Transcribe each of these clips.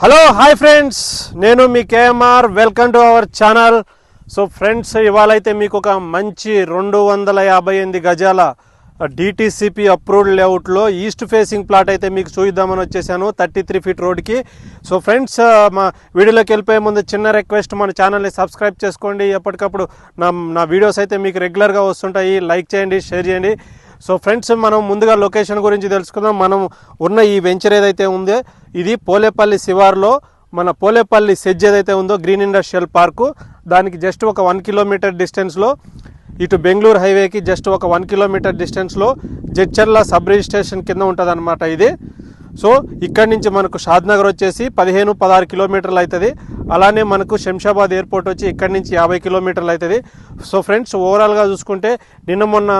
Hello hi friends నేను మీ KMR welcome to our channel so friends ఇవాళైతే మీకు ఒక మంచి రెండు వందల యాభై ఎనిమిది గజాల డిటీసీపీ అప్రూవ్డ్ లేఅవుట్లో ఈస్ట్ ఫేసింగ్ ప్లాట్ అయితే మీకు చూద్దామని వచ్చేసాను థర్టీ త్రీ ఫీట్ రోడ్కి సో ఫ్రెండ్స్ మా వీడియోలోకి వెళ్ళిపోయే ముందు చిన్న రిక్వెస్ట్ మన ఛానల్ని సబ్స్క్రైబ్ చేసుకోండి. ఎప్పటికప్పుడు నా నా వీడియోస్ అయితే మీకు రెగ్యులర్గా వస్తుంటాయి. లైక్ చేయండి షేర్ చేయండి. సో ఫ్రెండ్స్ మనం ముందుగా లొకేషన్ గురించి తెలుసుకుందాం. మనం ఉన్న ఈ వెంచర్ ఏదైతే ఉందో ఇది పోలేపల్లి శివార్లో మన పోలేపల్లి సెజ్ ఏదైతే ఉందో గ్రీన్ ఇండస్ట్రియల్ పార్కు. దానికి జస్ట్ ఒక వన్ కిలోమీటర్ డిస్టెన్స్లో ఇటు బెంగళూరు హైవేకి జస్ట్ ఒక వన్ కిలోమీటర్ డిస్టెన్స్లో జడ్చర్ల సబ్ రిజిస్ట్రేషన్ కింద ఉంటుంది ఇది. సో ఇక్కడి నుంచి మనకు షాద్నగర్ వచ్చేసి పదిహేను పదహారు కిలోమీటర్లు అవుతుంది. అలానే మనకు శంషాబాద్ ఎయిర్పోర్ట్ వచ్చి ఇక్కడి నుంచి యాభై కిలోమీటర్లు అవుతుంది. సో ఫ్రెండ్స్ ఓవరాల్గా చూసుకుంటే నిన్న మొన్న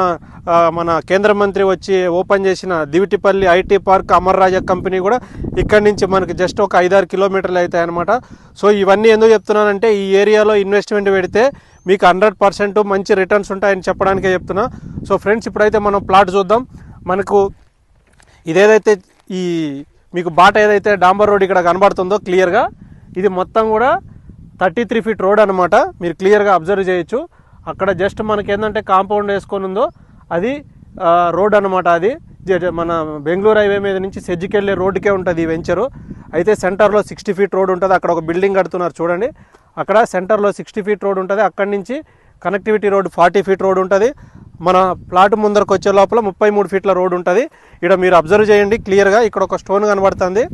మన కేంద్ర మంత్రి వచ్చి ఓపెన్ చేసిన Divitipalli IT park Amar Raja company కూడా ఇక్కడి నుంచి మనకు జస్ట్ ఒక ఐదారు కిలోమీటర్లు అవుతాయి అనమాట సో ఇవన్నీ ఎందుకు చెప్తున్నానంటే ఈ ఏరియాలో ఇన్వెస్ట్మెంట్ పెడితే మీకు హండ్రెడ్ పర్సెంట్ మంచి రిటర్న్స్ ఉంటాయని చెప్పడానికే చెప్తున్నా. సో ఫ్రెండ్స్ ఇప్పుడైతే మనం ప్లాట్ చూద్దాం. మనకు ఇదేదైతే ఈ మీకు బాట ఏదైతే డాంబర్ రోడ్ ఇక్కడ కనబడుతుందో క్లియర్గా ఇది మొత్తం కూడా థర్టీ త్రీ ఫీట్ రోడ్ అనమాట మీరు క్లియర్గా అబ్జర్వ్ చేయొచ్చు. అక్కడ జస్ట్ మనకి ఏంటంటే కాంపౌండ్ వేసుకొని ఉందో అది రోడ్ అనమాట అది. మన బెంగళూరు హైవే మీద నుంచి సెజ్జికెళ్ళే రోడ్డుకే ఉంటుంది ఈ వెంచరు అయితే సెంటర్లో సిక్స్టీ ఫీట్ రోడ్ ఉంటుంది. అక్కడ ఒక బిల్డింగ్ కడుతున్నారు చూడండి. అక్కడ సెంటర్లో సిక్స్టీ ఫీట్ రోడ్ ఉంటుంది. అక్కడి నుంచి connectivity road forty feet road ఉంటుంది. మన ప్లాట్ ముందరకు వచ్చే లోపల ముప్పై మూడు ఫీట్ల రోడ్ ఉంటుంది. ఇక్కడ మీరు అబ్జర్వ్ చేయండి క్లియర్గా ఇక్కడ ఒక స్టోన్ కనబడుతుంది.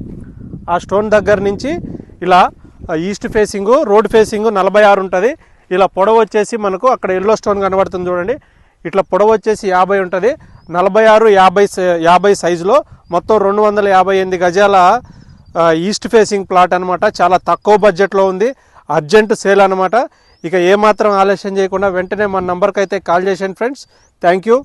ఆ స్టోన్ దగ్గర నుంచి ఇలా ఈస్ట్ ఫేసింగ్ రోడ్ ఫేసింగ్ నలభై ఆరు ఉంటుంది. ఇలా పొడవు వచ్చేసి మనకు అక్కడ ఎల్లో స్టోన్ కనబడుతుంది చూడండి. ఇట్లా పొడవు వచ్చేసి యాభై ఉంటుంది. నలభై ఆరు యాభై సై- యాభై సైజులో మొత్తం రెండు వందల యాభై ఎనిమిది గజాల ఈస్ట్ ఫేసింగ్ ప్లాట్ అనమాట చాలా తక్కువ బడ్జెట్లో ఉంది. అర్జెంట్ సేల్ అనమాట ఇక ఏమాత్రం ఆలస్యం చేయకుండా వెంటనే మన నంబర్కి అయితే కాల్ చేసాను ఫ్రెండ్స్. Thank you.